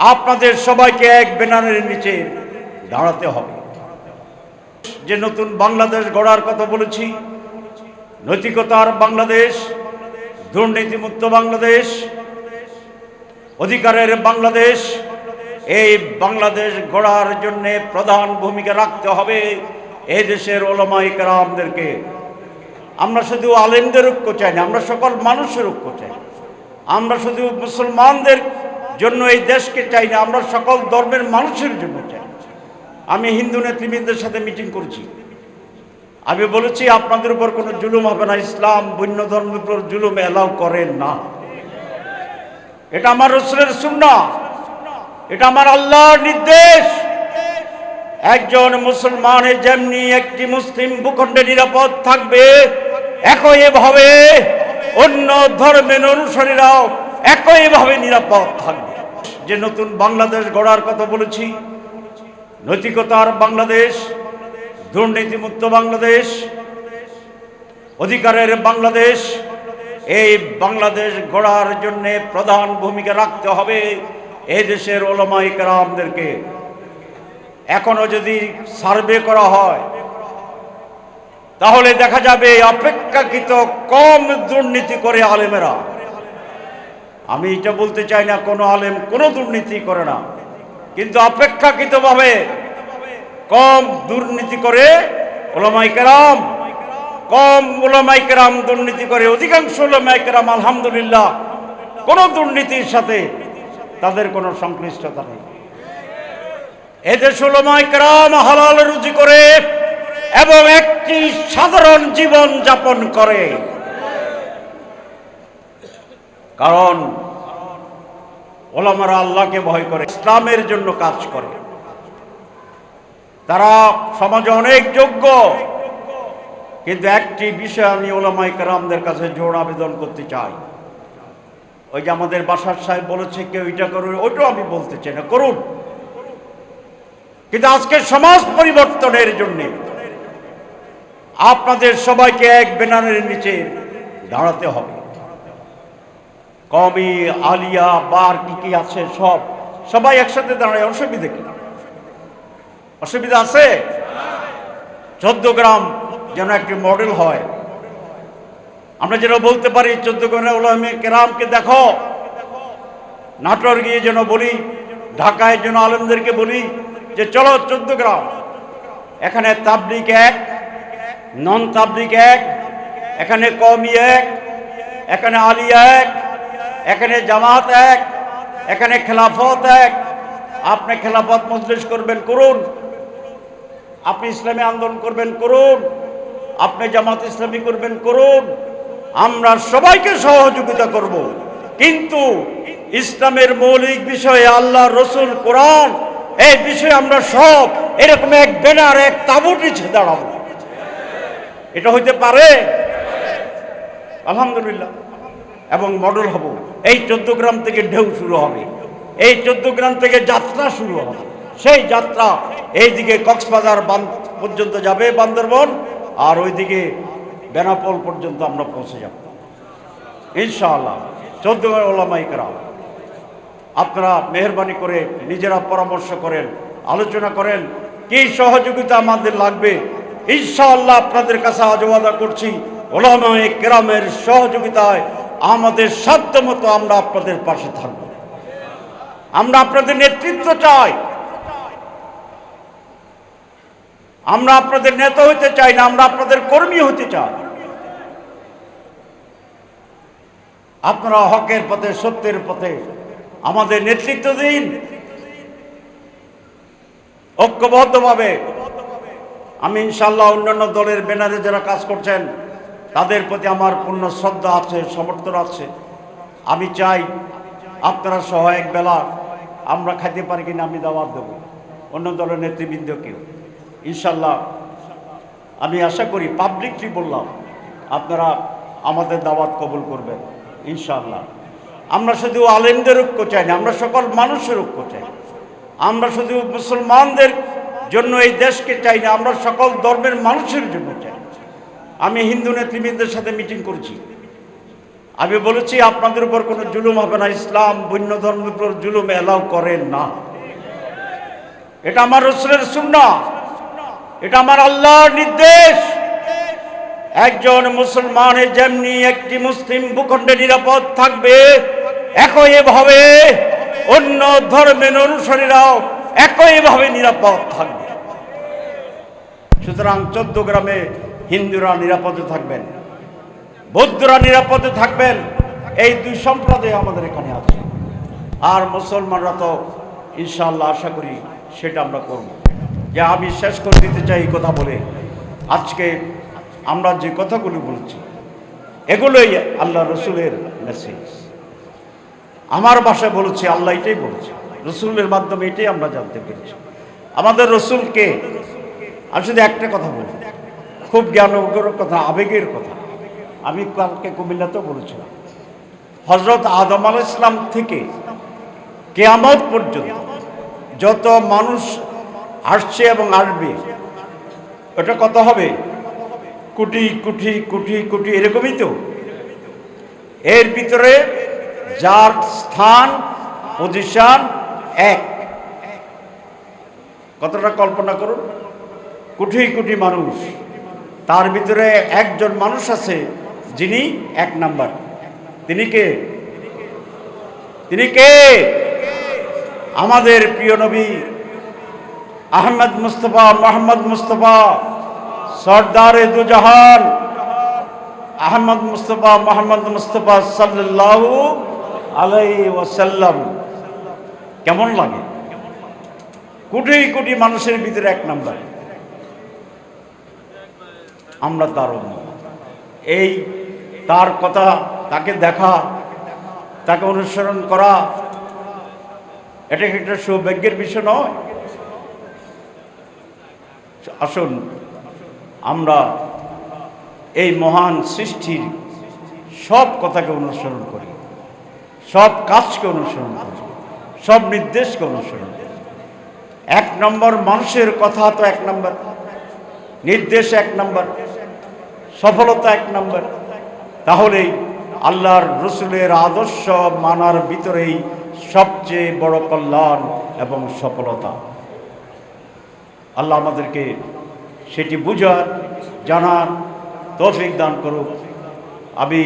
আপনাদের সবাইকে এক ব্যানারের নিচে দাঁড়াতে হবে। যে নতুন বাংলাদেশ গড়ার কথা বলেছি, নৈতিকতার বাংলাদেশ, দুর্নীতিমুক্ত বাংলাদেশ, অধিকারের বাংলাদেশ, এই বাংলাদেশ গড়ার জন্য প্রধান ভূমিকা রাখতে হবে এই দেশের ওলামাই কারামদেরকে। আমরা শুধু আলেমদের ঐক্য চাই না, আমরা সকল মানুষের ঐক্য চাই। আমরা শুধু মুসলমানদের জন্য এই দেশকে চাই না, আমরা সকল ধর্মের মানুষের জন্য চাই। আমি হিন্দু নেতৃবৃন্দের সাথে মিটিং করছি। আমি বলেছি, আপনাদের উপর কোনো জুলুম হবে না, ইসলাম, বন্য ধর্মের উপর জুলুম এলাও করেন না। এটা আমার রসুলের সুন্না এটা আমার আল্লাহর নির্দেশ। একজন মুসলমানের যেমনি একটি মুসলিম ভূখণ্ডে নিরাপদ থাকবে, একইভাবে অন্য ধর্মের অনুসারীরাও একইভাবে নিরাপদ থাকবে। যে নতুন বাংলাদেশ গড়ার কথা বলেছি, নৈতিকতার বাংলাদেশ, দুর্নীতিমুক্ত বাংলাদেশ, অধিকারের বাংলাদেশ, এই বাংলাদেশ গড়ার জন্য প্রধান ভূমিকা রাখতে হবে এই দেশের ওলামাই কারামদেরকে এখনও যদি সার্ভে করা হয়, তাহলে দেখা যাবে অপেক্ষাকৃত কম দুর্নীতি করে আলেমেরা। আমি এটা বলতে চাই না, কোনো আলেম, কোনো দুর্নীতি করে না। কিন্তু অপেক্ষাকৃতভাবে কম দুর্নীতি করে ওলামাই কেরাম কম ওলামাই কেরাম দুর্নীতি করে অধিকাংশ ওলামাই কেরাম আলহামদুলিল্লাহ, কোনো দুর্নীতির সাথে তাদের কোনো সংশ্লিষ্টতা নেই। এদেশ ওলামাই কেরাম হালাল রুজি করে এবং একটি সাধারণ জীবন যাপন করে। কারণ ওলামারা আল্লাহকে ভয় করে, ইসলামের জন্য কাজ করে। তারা সমাজে অনেক যোগ্য, কিন্তু একটি বিষয় আমি ওলামাই কারামদের কাছে জোর আবেদন করতে চাই। ওই যে আমাদের বাসার সাহেব বলেছে, কেউ এটা করুন, ওইটাও আমি বলতে চাই না, করুন। কিন্তু আজকে সমাজ পরিবর্তনের জন্যে আপনাদের সবাইকে এক ব্যানারের নিচে দাঁড়াতে হবে। কমি আলিয়া, বার, কি কি আছে সব। সবাই একসাথে দাঁড়ায়, অসুবিধা কি? অসুবিধা আছে? চোদ্দ গ্রাম যেন একটি মডেল হয়। আমরা যেন বলতে পারি, চোদ্দ গ্রামে কেরামকে দেখো। নাটোর গিয়ে যেন বলি, ঢাকায় যেন আলমদেরকে বলি যে, চলো চোদ্দ গ্রাম। এখানে তাবলিক এক নন তাবলিক এক, এখানে কমি এক, এখানে আলিয়া এক এখানে জামাত এক, এখানে খেলাফত এক। আপনি খেলাফত মজলিস করবেন, করুন। আপনি ইসলামী আন্দোলন করবেন, করুন। আপনি জামাত ইসলামী করবেন, করুন। আমরা সবাইকে সহযোগিতা করব। কিন্তু ইসলামের মৌলিক বিষয়ে আল্লাহ, রসুল, কোরআন, এই বিষয়ে আমরা সব এরকম এক ব্যানার, এক তাবুর নিচে দাঁড়াবো। এটা হইতে পারে? আলহামদুলিল্লাহ। এবং মডেল হব। এই চোদ্দ গ্রাম থেকে ঢেউ শুরু হবে। এই চোদ্দ গ্রাম থেকে যাত্রা শুরু হবে। সেই যাত্রা এইদিকে কক্সবাজার পর্যন্ত যাবে বান্দরবন, আর ওইদিকে বেনাপোল পর্যন্ত আমরা পৌঁছে যাব। ইনশাআল্লাহ। চোদ্দ ওলামাই করাম, আপনারা মেহরবানি করে নিজেরা পরামর্শ করেন, আলোচনা করেন, কি সহযোগিতা আমাদের লাগবে। ইনশাআল্লাহ আপনাদের কাছে আজ করছি, ওলামায়ে কেরামের সহযোগিতায় আমাদের সাধ্য মতো আমরা আপনাদের পাশে থাকব। আমরা আপনাদের নেতৃত্ব চাই। আমরা আপনাদের নেতা হতে চাই না, আমরা আপনাদের কর্মী হতে চাই। আপনারা হকের পথে, সত্যের পথে আমাদের নেতৃত্ব দিন। ঐক্যবদ্ধভাবে আমি ইনশাল্লাহ অন্যান্য দলের ব্যানারে যারা কাজ করছেন তাদের প্রতি আমার পূর্ণ শ্রদ্ধা আছে, সমর্থন আছে। আমি চাই আপনারা সহ এক বেলা আমরা খাইতে পারি কিনা আমি দাওয়াত দেবো। অন্য দলের নেতৃবৃন্দকেও। ইনশাল্লাহ আমি আশা করি পাবলিকলি বললাম, আপনারা আমাদের দাওয়াত কবুল করবেন ইনশাল্লাহ আমরা শুধু আলেমদের ঐক্য চাই না, আমরা সকল মানুষের ঐক্য চাই। আমরা শুধু মুসলমানদের জন্য এই দেশকে চাই না, আমরা সকল ধর্মের মানুষের জন্য চাই। আমি হিন্দু নেতৃবৃন্দের সাথে মিটিং করছি। আমি বলেছি, আপনাদের উপর কোনো জুলুম হবে না, ইসলাম, বন্য ধর্মের উপর জুলুম এলাও করেন না। এটা আমার রসুলের সুন্না এটা আমার আল্লাহর নির্দেশ। একজন মুসলমানের যেমনি একটি মুসলিম ভূখণ্ডে নিরাপদ থাকবে, একইভাবে অন্য ধর্মের অনুসারীরাও একইভাবে নিরাপদ থাকবে। সুতরাং চোদ্দ গ্রামে হিন্দুরা নিরাপদে থাকবেন, বৌদ্ধরা নিরাপদে থাকবেন, এই দুই সম্প্রদায় আমাদের এখানে আছে। আর মুসলমানরা তো ইনশাল্লাহ আশা করি সেটা আমরা করব। যে আমি শেষ করে দিতে চাই এই কথা বলে, আজকে আমরা যে কথাগুলো বলছি, এগুলোই আল্লাহ রসুলের মেসেজ আমার বাসায় বলেছি, আল্লাহ এটাই বলেছে। রসুলের মাধ্যমে এটাই আমরা জানতে পেরেছি। আমাদের রসুলকে, আমি শুধু একটা কথা বলব খুব জ্ঞানগর কথা, আবেগের কথা। আমি কালকে কুমিল্লাতেও বলেছিলাম। হজরত আদম আল ইসলাম থেকে কেয়ামত পর্যন্ত যত মানুষ আসছে এবং আসবে, ওটা কত হবে? কোটি কোটি কোটি কোটি, এরকমই তো। এর ভিতরে যার স্থান পজিশন এক। কতটা কল্পনা করুন। কোটি কোটি মানুষ তার ভিতরে একজন মানুষ আছে, যিনি এক নাম্বার। তিনি কে? তিনি কে? আমাদের প্রিয় নবী আহমদ মুস্তফা, মোহাম্মদ মুস্তফা, সর্দারে দুজাহান। আহমদ মুস্তফা, মোহাম্মদ মুস্তফা সাল্লাল্লাহু আলাই ওয়াসাল্লাম। কেমন লাগে? কোটি কোটি মানুষের ভিতরে এক নাম্বার। আমরা তার। এই তার কথা, তাকে দেখা, তাকে অনুসরণ করা, এটা একটা সৌভাগ্যের বিষয় নয়? আসুন, আমরা এই মহান সৃষ্টির সব কথাকে অনুসরণ করি, সব কাজকে অনুসরণ করি, সব নির্দেশকে অনুসরণ করি। এক নম্বর মানুষের কথা তো এক নম্বর, নির্দেশ এক নম্বর। সফলতা এক নম্বর। তাহলেই আল্লাহর রসুলের আদর্শ মানার ভিতরেই সবচেয়ে বড় কল্যাণ এবং সফলতা। আল্লাহ আমাদেরকে সেটি বুঝার, জানার তৌফিক দান করুক। আমি